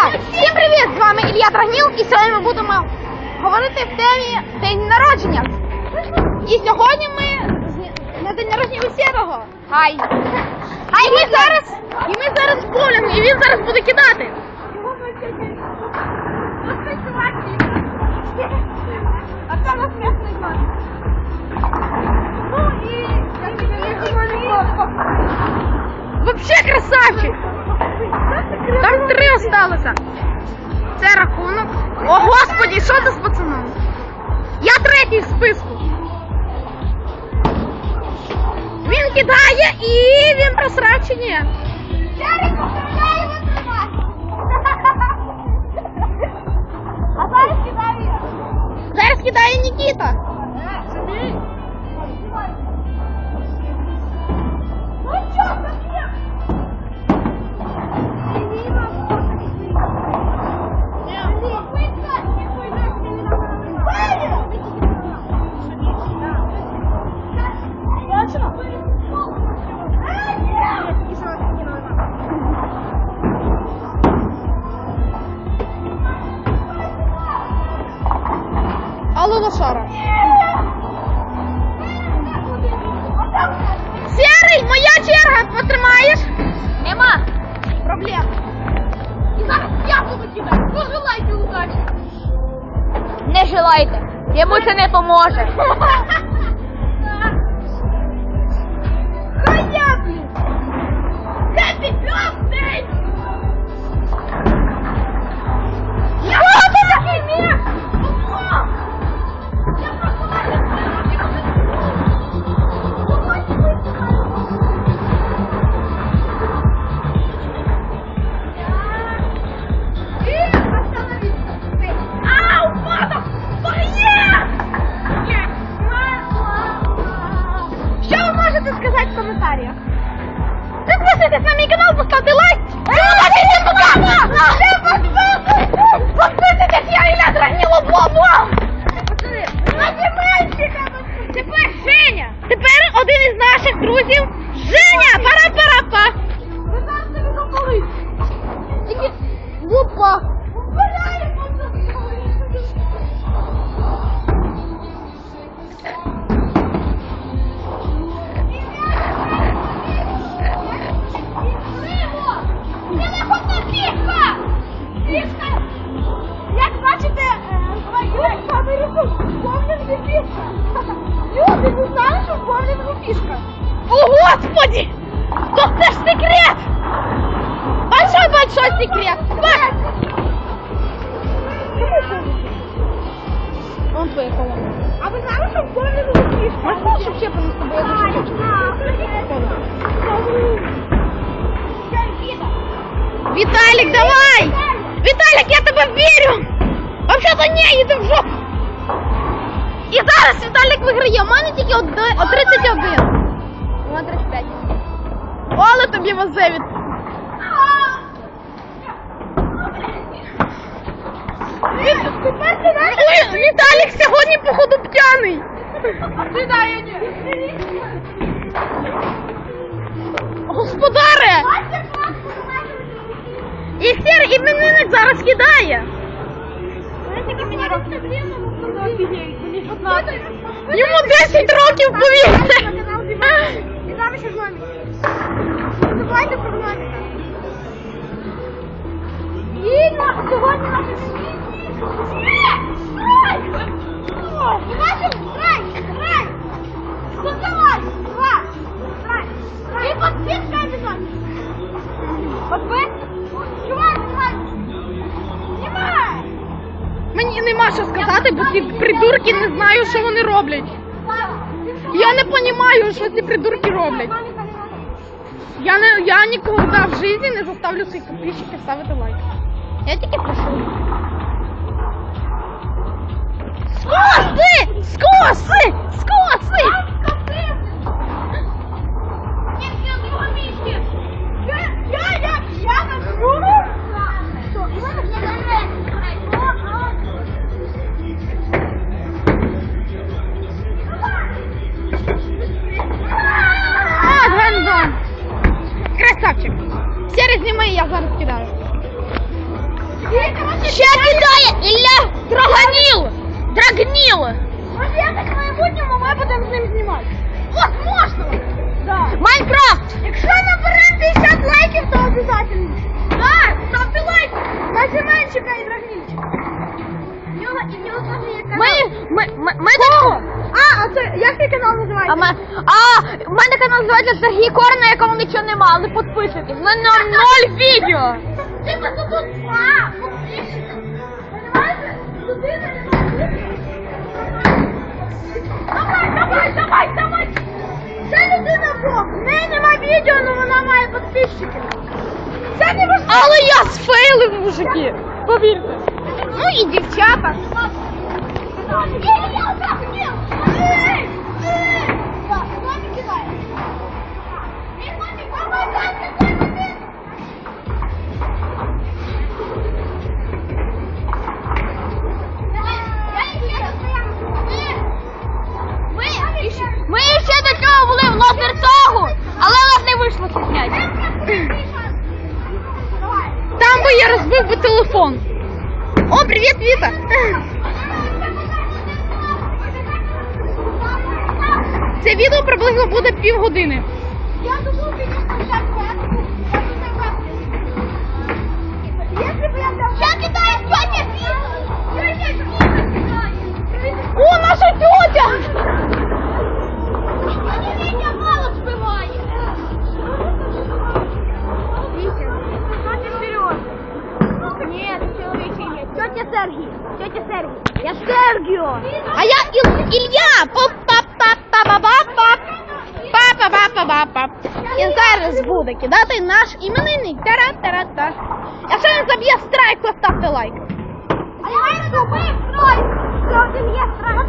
Так, всім привіт! З вами Ілля Драгніл, і сьогодні ми будемо говорити в темі День народження. І сьогодні ми на день народження у Сєрого. Хай! І ми зараз, і ми зараз в і він зараз буде кидати. А це наш м'ясний клас. Ну і Вообще красавчик! Там три осталося. Це рахунок. О, господі, що це з пацаном? Я третій в списку. Він кидає і він просрав чи ні? А зараз кидає. Зараз кидає Нікіта. Нема. Проблем. І зараз я буду кидати. Пожелайте удачі. Не желайте, йому це не поможе. Такий міг? боулінгу фішка. Люди, ви знали, що в боулінгу фішка? О, Господи! То це ж секрет! Большой-большой секрет! Давай! Он твоя колонна. А ви знали, що в боулінгу фішка? Можна, щоб ще по з тобою Виталик, давай! Виталик, я тебе вірю! Вообще-то не, їде в жопу! І зараз Віталік виграє, у мене тільки о 31. У мене 35. Але тобі везе від... Ой, Віталік сьогодні походу п'яний. Господаре! І сір іменинник зараз кидає. Йому 10 років, повірте. Забувайте про гноміка. І на сьогодні наше И подписка обязательно. Нема що сказати, бо ці придурки не знаю, що вони роблять. Я не розумію, що ці придурки роблять. Я не я ніколи в житті не заставлю своїх підписчиків ставити лайк. Я тільки прошу. Скоси! Скоси! Скоси! Красавчик. Сірий зніми, я зараз кидаю. Ще кидає Ілля Драганіл! Драгніл! Може, я так в майбутньому ми будемо з ним знімати. От, можна! Да. Майнкрафт! Якщо наберемо 50 лайків, то обов'язково. Так, ставте лайк! На Семенчика і Драгнільчика. В нього, і в нього теж є канал. Ми, ми, ми, ми Кого? А, а це, як твій канал називається? А, ме- а, в мене канал називається Сергій Кор, на якому нічого нема, але підписуйтесь. У мене ноль відео. Тут тут два подписчика. Понимаете? Людина не Давай, давай, давай, давай. Це людина Бог. В неї нема відео, але вона має підписчиків. Це не важливо. Але я сфейлив, мужики. Повірте. Ну і дівчата. Ми ще до цього були в Лазертогу, але нас не вийшло це зняти. Там би я розбив би телефон. О, привіт, Віта. Це відео приблизно буде півгодини. Я думаю, звісно, зараз Если бы я взял... Я кидаю тетя Тетя О, наша тетя! Тетя Сергій. Тетя Сергій. Я Сергіо. А я Іл... Поп пап пап па ба ба пап Папа папа папа І зараз буде кидати наш іменинник. Тара-тара-та. Якщо він заб'є страйк, то ставте лайк. А я не забив страйк. Це один є страйк.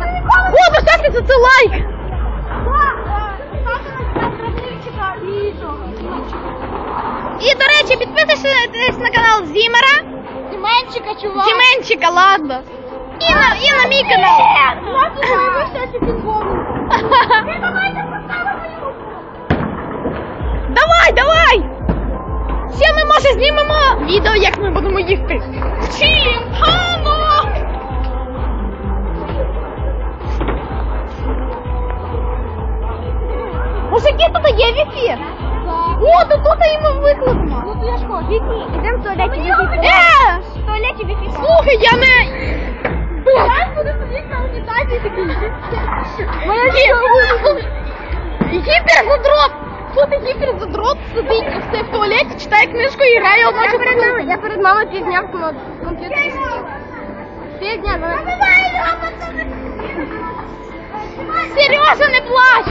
О, поставте за це лайк. І, до речі, підписуйтесь на канал Зімера. Зіменчика, чувак. Зіменчика, ладно. І на, і на мій канал. Давай, давай! Ще ми може знімемо відео, як ми будемо їхати. в Чілінхану! Мужики, тут є віфі. О, то тут і ми викладемо. Ну, я ж кажу, ідемо в туалеті. Е! Туалеті Вікі. Слухай, я не... Я буду сидіти на унітазі такий. Гіпер задрот! Тут гіпер задрот сидить все в туалеті, читає книжку і грає Я одночасно. перед мамою, я перед мамою півдня в ком- комп'ютері сидів. Півдня, ну. Сережа, не плач!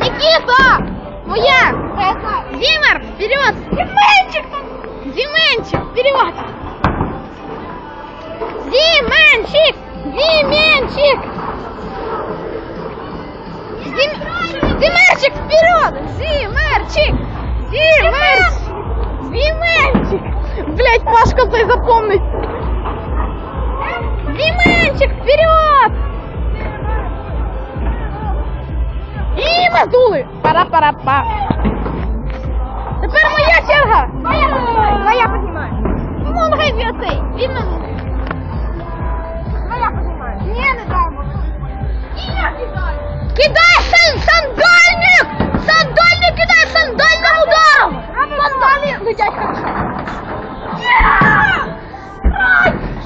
Никита! Моя! Зимер, вперед! Зименчик! Зименчик, вперед! Зименчик! Зименчик! Зим... Зимерчик, вперед! Зимерчик! Зимерчик! Зименчик! Блять, Пашка цей запомнить! Зименчик, вперед! І мазули! Пара-пара-па. Тепер моя черга! Твоя піднімаю. Ну, нехай цей. Він Кидай сан сандальник! Сандальник кидай сандальним ударом! Сандалі летять хорошо.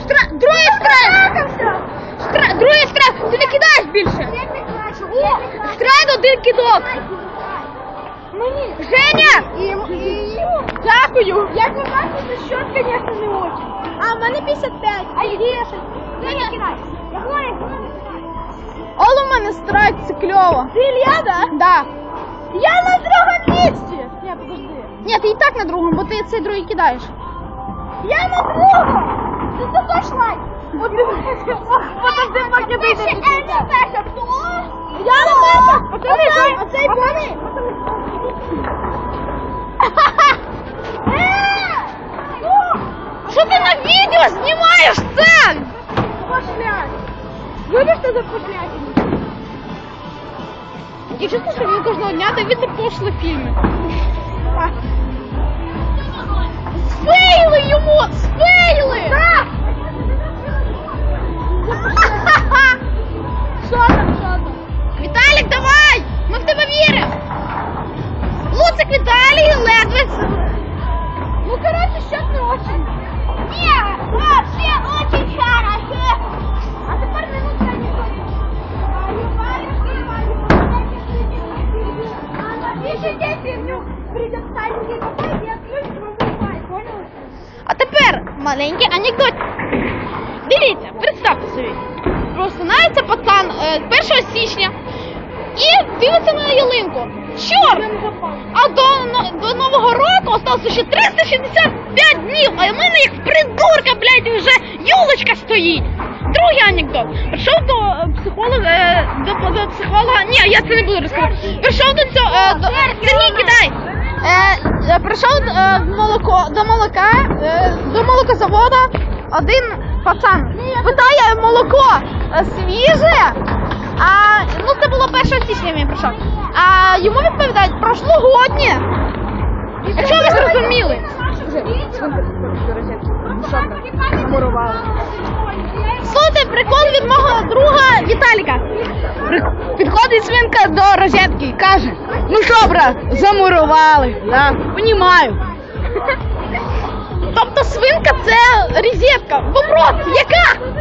Стра... Другий страйк! Стра... Другий страйк! Ти не кидаєш більше! О, страйк один кидок! Мені. Женя! Дякую! Як ви бачите, счет, звісно, не очень. А в мене 55. А є ще. Женя, кидай. Я говорю, Ол у мене страйк, це кльово. Ти Ілля, да? Да. Я на другому місці. Ні, подожди. Ні, ти і так на другому, бо ти цей другий кидаєш. Я на другому. Ти це теж лайк. Подожди, поки ти Ще Еля перша. Я на перша. Пацани, Оцей- оцей. Що ти на відео знімаєш це? Видиш, що за пошлятина? Я чувствую, что мне должно надо видно пошлый фильм. Спейли йому! Спейли! Що там, що там? Віталік, давай! Ми в тебе віримо! Луцик Віталій ледве. Ну, короче, счет не очень. Не, вообще очень хорошо. Пишите фігню, предоставим ей попасть и отключим его Wi-Fi. А тепер маленький анекдот. Дивіться, представте собі. Просинається пацан е, 1 січня і дивиться на ялинку. Чорт! А до, до Нового року осталося ще 365 днів, а в мене як придурка, блядь, вже юлочка стоїть. Другий анекдот. Прийшов до е, психолога, е, до, до психолога. Ні, я це не буду розказувати. Прийшов до цього. е, До, Сергій, кидай! Е, е, прийшов е, молоко, до молока, е, до молокозавода один пацан. Питає молоко е, свіже, а ну це було 1 січня він прийшов. А йому відповідають прошлогоднє. Якщо ви зрозуміли. Слухайте прикол від мого друга Віталіка. Підходить свинка до розетки і каже: Ну що, брат, замурували. Да, понімаю. Тобто свинка це розетка. Вопрос, яка?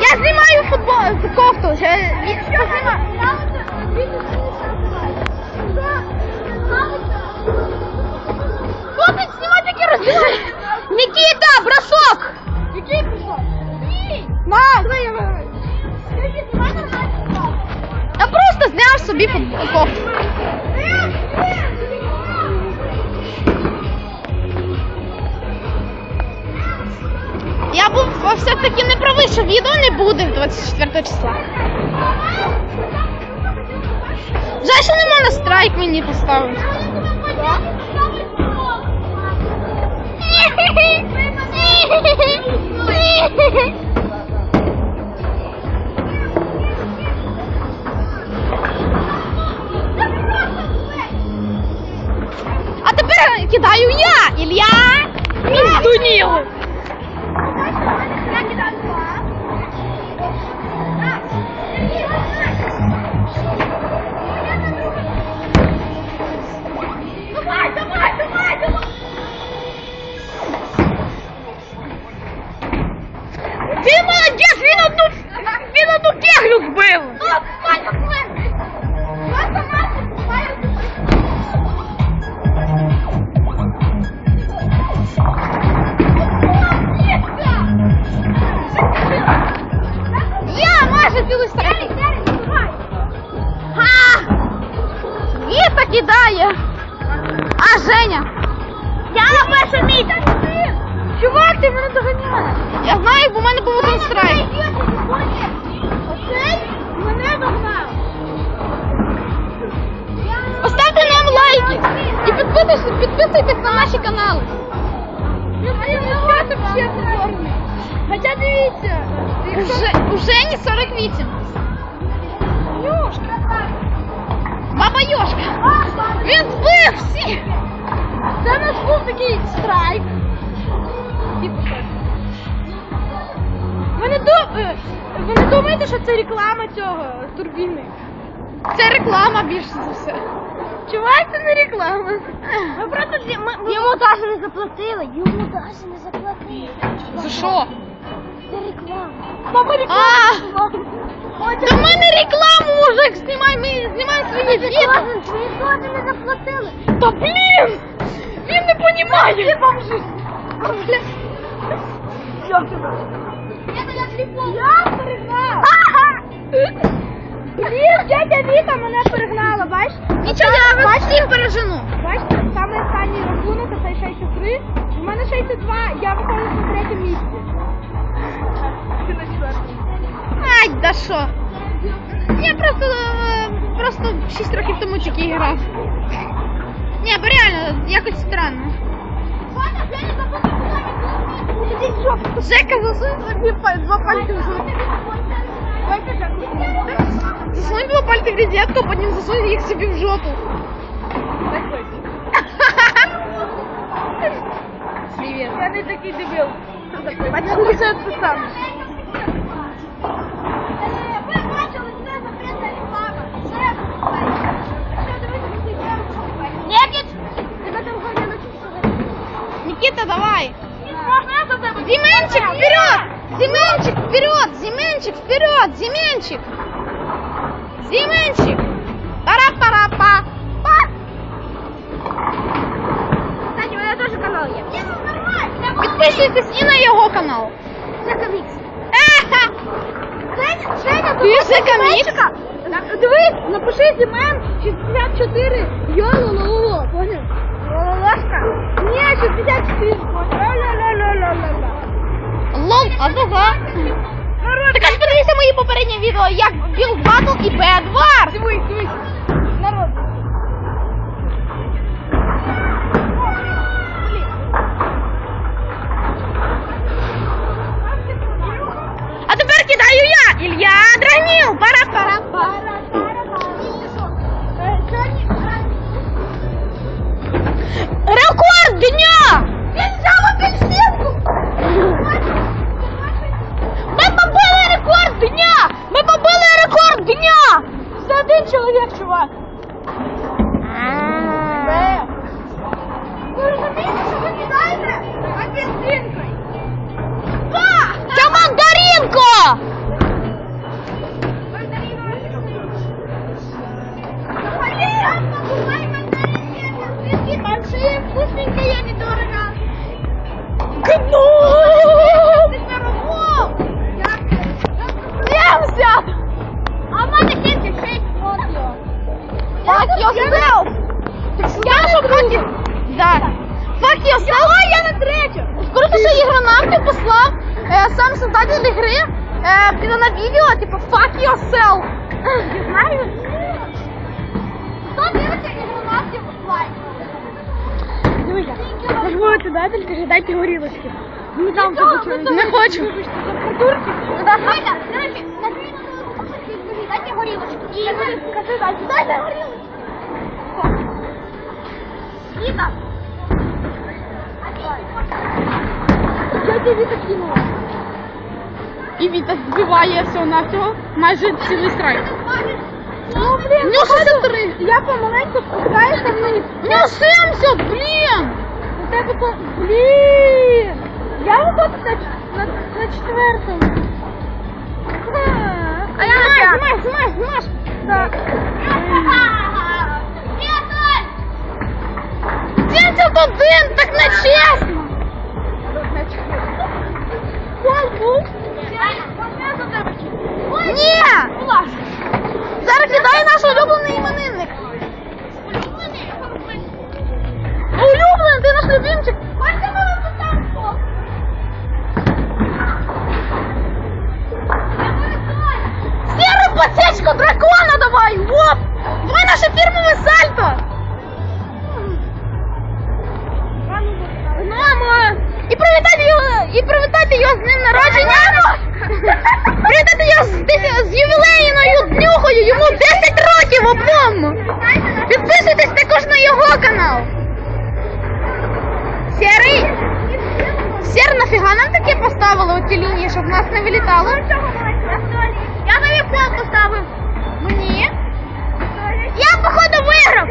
Я знімаю футбол кофту. Ще від- Нікіта, бросок! Який бросок? На! Я просто зняв собі футбол кофту. Я був все-таки не правий, що відео не буде 24 числа. Жаль, що не можна страйк мені поставити. А тепер кидаю я! Мізду Нілу. Давай, Я на перше місце. Чувак, ти мене доганяєш. Я знаю, бо в мене був один страйк. Оцей мене догнав. Поставте нам лайки і підписуйтесь, підписуйтесь на наші канали. Хоча дивіться. Уже, у Жені 48. Йошка. Баба Йошка. Він збив всіх. Це наш був такий страйк. Ви не, ду... е, ви не думаєте, що це реклама цього турбіни? Це реклама більше за все. Чувак, це не реклама. Ми просто зі- ми, Йому навіть не заплатили. Йому навіть не заплатили. За що? Це реклама. Баба А, до мене рекламу, мужик, знімай, ми знімаємо свої відео. Твої теж не заплатили. Та блін! Він не понімає! Я перегнала. Блін, дядя Віта мене перегнала, бачиш? Нічого, я вас всіх пережену. Бачите, саме останній рахунок, це 63. У мене 62, я виходжу на третє місце. Ти на четвертому. Ай, да що? Я просто, просто 6 років тому тільки грав. Ні, бо реально, якось странно. Жека засунь собі па- два пальці в жопу. Засунь два пальці в розетку, а потім засунь їх собі в жопу. Привіт. Я не такий дебіл. Почему це те Зименчик, вперед! Зименчик, вперед! Зименчик, вперед! Зименчик! Зименчик! Пара-пара-па! Па! підписуйтесь і на його канал. Це комікс. Еха! Женя, Женя, Ти ж це комікс? Дивись, напиши Зімен 64 йолололо, поняв? Лололошка? Ні, 64, поняв? Ла-ла-ла-ла-ла-ла. Лол, а ага. Так аж подивися мої попередні відео, як Білд Батл і Бедвар. Дивись, дивись. Можливо, це датель, каже, дайте горілочки. Не там Не хочу. Дайте. І дайте, дайте. Віта. Я тобі так кинула. І Віта збиває всього майже цілий страйк. Ну, блін, У нього 63. я помаленьку спускаюся вниз. У нього 70, блін! У тебе то... Блін! Я виходжу на, ч- на, на четвертому. А я на п'ятому. Знімай, знімай, знімай. Так. 71, так не чесно! Гол був. Щоб нас не вилітало? Я тобі пол поставив. Мені? Я, походу, виграв!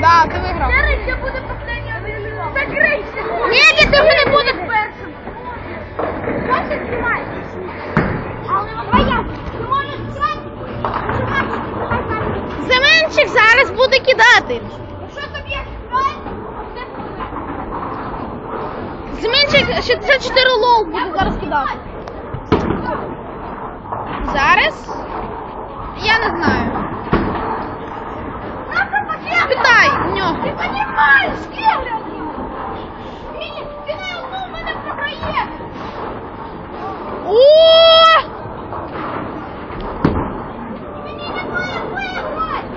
Да, ти виграв. Зараз ще буде последнє відео. Закрийся. Ні, ти вже не будеш першим. Перше знімай. Але я. Семенчик зараз буде кидати. Ти Семенчик 64 лоу буде зараз кидати. Зараз? Я не знаю. Питай у нього. Ти розумієш, Кевля? Він, він ну, мене програє. О! Мені не має виграти.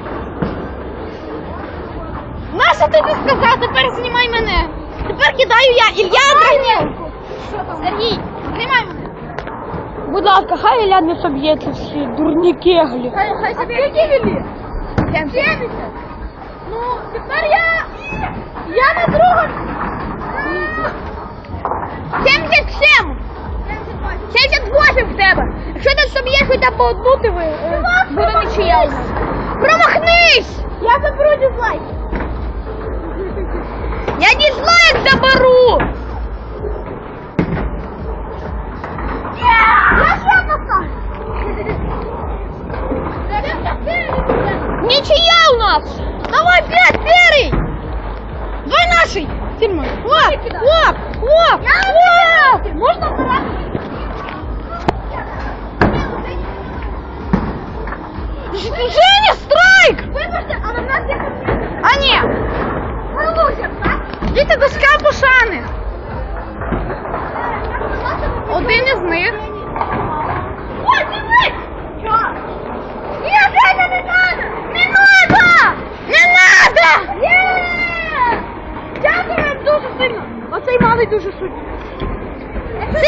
Нащо ти не сказав? Тепер знімай мене. Тепер кидаю я. Ілля Драгнєв. Що там? Сергій, знімай мене. Будь ласка, хай Ілля не соб'ється всі дурні кеглі. Собі які вілі? 70. Ну, тепер я... Я на другому. 77. 78 в тебе. Якщо ти собі є хоча б одну, ти ви. е, Буде нічия. Промахнись! Я заберу дизлайк. Я дизлайк заберу! Це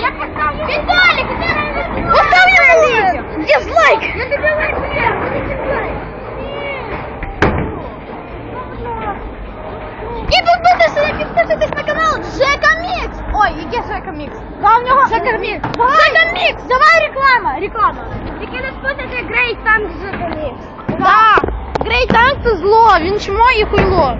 я поставлю. Віталік, Поставили! Дизлайк! Да, у нього Джека Мікс. Джека Мікс, давай реклама, реклама. І хуйло.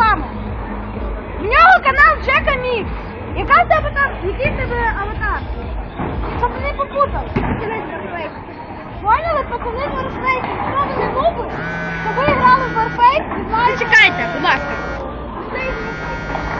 рекламу. В нього канал Джека Микс. И в тебе там, який в тебе аватар? Щоб не попутал. попутав. Поняли, пацани Warface, якщо ви не любиш, то ви в Warface зачекайте, знаєте... Будь ласка.